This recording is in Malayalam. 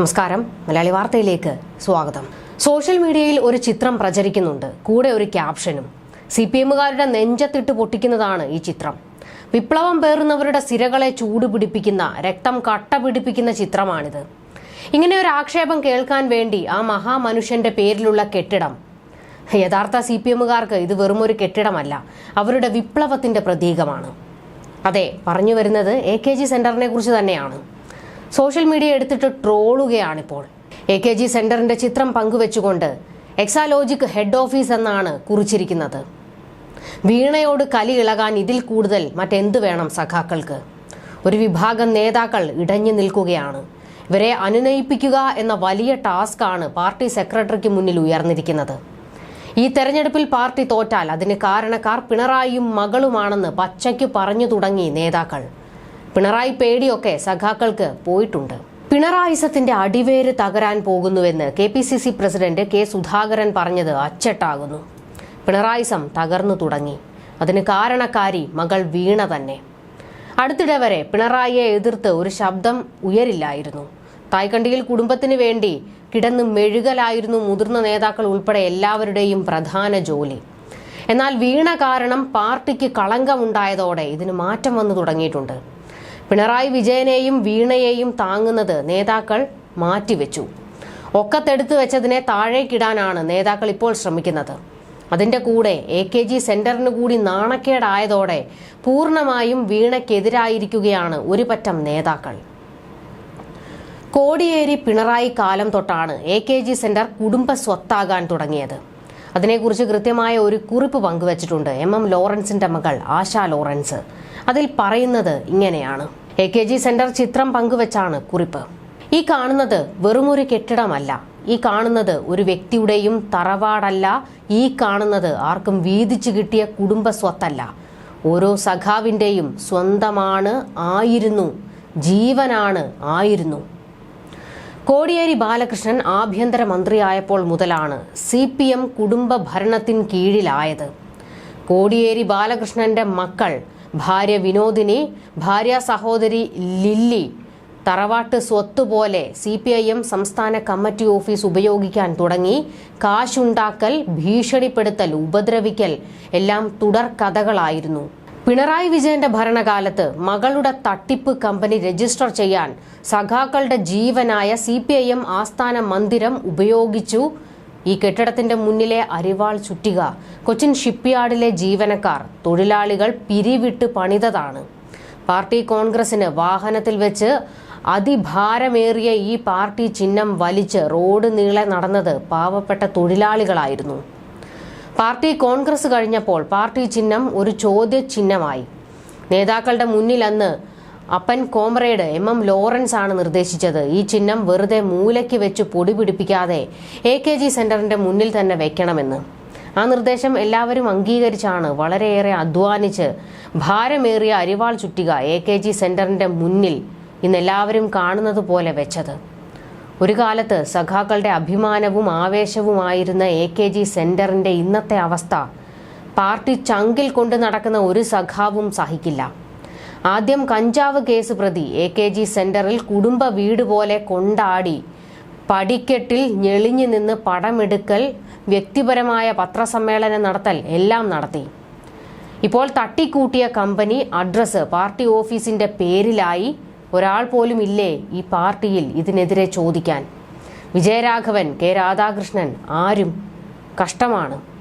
നമസ്കാരം. മലയാളി വാർത്തയിലേക്ക് സ്വാഗതം. സോഷ്യൽ മീഡിയയിൽ ഒരു ചിത്രം പ്രചരിക്കുന്നുണ്ട്. കൂടെ ഒരു ക്യാപ്ഷനും. സി പി എമ്മുകാരുടെ നെഞ്ചത്തിട്ട് പൊട്ടിക്കുന്നതാണ് ഈ ചിത്രം. വിപ്ലവം പേറുന്നവരുടെ സിരകളെ ചൂടുപിടിപ്പിക്കുന്ന രക്തം കട്ട പിടിപ്പിക്കുന്ന ചിത്രമാണിത്. ഇങ്ങനെ ഒരു ആക്ഷേപം കേൾക്കാൻ വേണ്ടി ആ മഹാമനുഷ്യന്റെ പേരിലുള്ള കെട്ടിടം. യഥാർത്ഥ സി പി എമ്മുകാർക്ക് ഇത് വെറുമൊരു കെട്ടിടമല്ല അവരുടെ വിപ്ലവത്തിന്റെ പ്രതീകമാണ്. അതെ പറഞ്ഞു വരുന്നത് എ കെ ജി സെന്ററിനെ കുറിച്ച് തന്നെയാണ്. സോഷ്യൽ മീഡിയ എടുത്തിട്ട് ട്രോളുകയാണിപ്പോൾ. എ കെ ജി സെന്ററിന്റെ ചിത്രം പങ്കുവെച്ചുകൊണ്ട് എക്സാലോജിക് ഹെഡ് ഓഫീസ് എന്നാണ് കുറിച്ചിരിക്കുന്നത്. വീണയോട് കലി ഇളകാൻ ഇതിൽ കൂടുതൽ മറ്റെന്ത് വേണം സഖാക്കൾക്ക്? ഒരു വിഭാഗം നേതാക്കൾ ഇടഞ്ഞു നിൽക്കുകയാണ്. ഇവരെ അനുനയിപ്പിക്കുക എന്ന വലിയ ടാസ്കാണ് പാർട്ടി സെക്രട്ടറിക്ക് മുന്നിൽ ഉയർന്നിരിക്കുന്നത്. ഈ തെരഞ്ഞെടുപ്പിൽ പാർട്ടി തോറ്റാൽ അതിന് കാരണക്കാർ പിണറായിയും മകളുമാണെന്ന് പച്ചയ്ക്ക് പറഞ്ഞു തുടങ്ങി നേതാക്കൾ. പിണറായി പേടിയൊക്കെ സഖാക്കൾക്ക് പോയിട്ടുണ്ട്. പിണറായിസത്തിന്റെ അടിവേര് തകരാൻ പോകുന്നുവെന്ന് K P C C president K Sudhakaran പറഞ്ഞത് അച്ചട്ടാകുന്നു. പിണറായിസം തകർന്നു തുടങ്ങി. അതിന് കാരണക്കാരി മകൾ വീണ തന്നെ. അടുത്തിടെ വരെ പിണറായിയെ എതിർത്ത് ഒരു ശബ്ദം ഉയരില്ലായിരുന്നു. തായ്ക്കണ്ടിയിൽ കുടുംബത്തിന് വേണ്ടി കിടന്ന് മെഴുകലായിരുന്നു മുതിർന്ന നേതാക്കൾ ഉൾപ്പെടെ എല്ലാവരുടെയും പ്രധാന ജോലി. എന്നാൽ വീണ കാരണം പാർട്ടിക്ക് കളങ്കമുണ്ടായതോടെ ഇതിന് മാറ്റം വന്നു തുടങ്ങിയിട്ടുണ്ട്. പിണറായി വിജയനെയും വീണയെയും താങ്ങുന്നത് നേതാക്കൾ മാറ്റിവെച്ചു. ഒക്കത്തെടുത്തു വെച്ചതിനെ താഴേക്കിടാനാണ് നേതാക്കൾ ഇപ്പോൾ ശ്രമിക്കുന്നത്. അതിന്റെ കൂടെ എ കെ ജി സെന്ററിന് കൂടി നാണക്കേടായതോടെ പൂർണമായും വീണയ്ക്കെതിരായിരിക്കുകയാണ് ഒരുപറ്റം നേതാക്കൾ. കോടിയേരി പിണറായി കാലം തൊട്ടാണ് എ കെ ജി സെന്റർ കുടുംബ സ്വത്താകാൻ തുടങ്ങിയത്. അതിനെക്കുറിച്ച് കൃത്യമായ ഒരു കുറിപ്പ് പങ്കുവച്ചിട്ടുണ്ട്. എം. എം. ലോറൻസിന്റെ മകൾ ആശ ലോറൻസ്. അതിൽ പറയുന്നത് ഇങ്ങനെയാണ്. എ. കെ. ജി. സെന്റർ ചിത്രം പങ്കുവച്ചാണ് കുറിപ്പ്. ഈ കാണുന്നത് വെറുമൊരു കെട്ടിടമല്ല. ഈ കാണുന്നത് ഒരു വ്യക്തിയുടെയും തറവാടല്ല. ഈ കാണുന്നത് ആർക്കും വീതിച്ചു കിട്ടിയ കുടുംബ സ്വത്തല്ല ഓരോ സഖാവിന്റെയും സ്വന്തമാണ് ആയിരുന്നു. ജീവനാണ് ആയിരുന്നു. കോടിയേരി ബാലകൃഷ്ണൻ ആഭ്യന്തര മന്ത്രിയായപ്പോൾ മുതലാണ് സി പി എം കുടുംബ ഭരണത്തിൻ കീഴിലായത്. കോടിയേരി ബാലകൃഷ്ണന്റെ മക്കൾ ഭാര്യ വിനോദിനി ഭാര്യ സഹോദരി ലില്ലി തറവാട്ട് സ്വത്ത് പോലെ സി പി ഐ എം സംസ്ഥാന കമ്മിറ്റി ഓഫീസ് ഉപയോഗിക്കാൻ തുടങ്ങി കാശുണ്ടാക്കൽ ഭീഷണിപ്പെടുത്തൽ ഉപദ്രവിക്കൽ എല്ലാം തുടർ കഥകളായിരുന്നു. പിണറായി വിജയന്റെ ഭരണകാലത്ത് മകളുടെ തട്ടിപ്പ് കമ്പനി രജിസ്റ്റർ ചെയ്യാൻ സഖാക്കളുടെ ജീവനായ സി പി ഐ എം ആസ്ഥാന മന്ദിരം ഉപയോഗിച്ചു. ഈ കെട്ടിടത്തിന്റെ മുന്നിലെ അരിവാൾ ചുറ്റിക കൊച്ചിൻ ഷിപ്പ്യാർഡിലെ ജീവനക്കാർ തൊഴിലാളികൾ പിരിവിട്ട് പണിതതാണ്. പാർട്ടി കോൺഗ്രസിന് വാഹനത്തിൽ വെച്ച് അതിഭാരമേറിയ ഈ പാർട്ടി ചിഹ്നം വലിച്ച് റോഡ് നീളെ നടന്നത് പാവപ്പെട്ട തൊഴിലാളികളായിരുന്നു. പാർട്ടി കോൺഗ്രസ് കഴിഞ്ഞപ്പോൾ പാർട്ടി ചിഹ്നം ഒരു ചോദ്യ ചിഹ്നമായി നേതാക്കളുടെ മുന്നിൽ അന്ന് അപ്പൻ കോമ്രേഡ് എം എം ലോറൻസ് ആണ് നിർദ്ദേശിച്ചത്. ഈ ചിഹ്നം വെറുതെ മൂലയ്ക്ക് വെച്ച് പൊടി പിടിപ്പിക്കാതെ എ കെ ജി സെന്ററിന്റെ മുന്നിൽ തന്നെ വെക്കണമെന്ന്. ആ നിർദ്ദേശം എല്ലാവരും അംഗീകരിച്ചാണ് വളരെയേറെ അധ്വാനിച്ച് ഭാരമേറിയ അരിവാൾ ചുറ്റിക എ കെ ജി സെന്ററിന്റെ മുന്നിൽ ഇന്ന് എല്ലാവരും കാണുന്നത് പോലെ വെച്ചത്. ഒരു കാലത്ത് സഖാക്കളുടെ അഭിമാനവും ആവേശവുമായിരുന്ന എ കെ ജി സെന്ററിന്റെ ഇന്നത്തെ അവസ്ഥ പാർട്ടി ചങ്കിൽ കൊണ്ട് നടക്കുന്ന ഒരു സഖാവും സഹിക്കില്ല. ആദ്യം കഞ്ചാവ് കേസ് പ്രതി എ കെ ജി സെന്ററിൽ കുടുംബ വീട് പോലെ കൊണ്ടാടി പടിക്കെട്ടിൽ ഞെളിഞ്ഞു നിന്ന് പടമെടുക്കൽ വ്യക്തിപരമായ പത്രസമ്മേളനം നടത്തൽ എല്ലാം നടത്തി. ഇപ്പോൾ തട്ടിക്കൂട്ടിയ കമ്പനി അഡ്രസ് പാർട്ടി ഓഫീസിന്റെ പേരിലായി ഒരാൾ പോലും ഇല്ലേ ഈ പാർട്ടിയിൽ ഇതിനെതിരെ ചോദിക്കാൻ? വിജയരാഘവൻ കെ രാധാകൃഷ്ണൻ ആരും കഷ്ടമാണ്.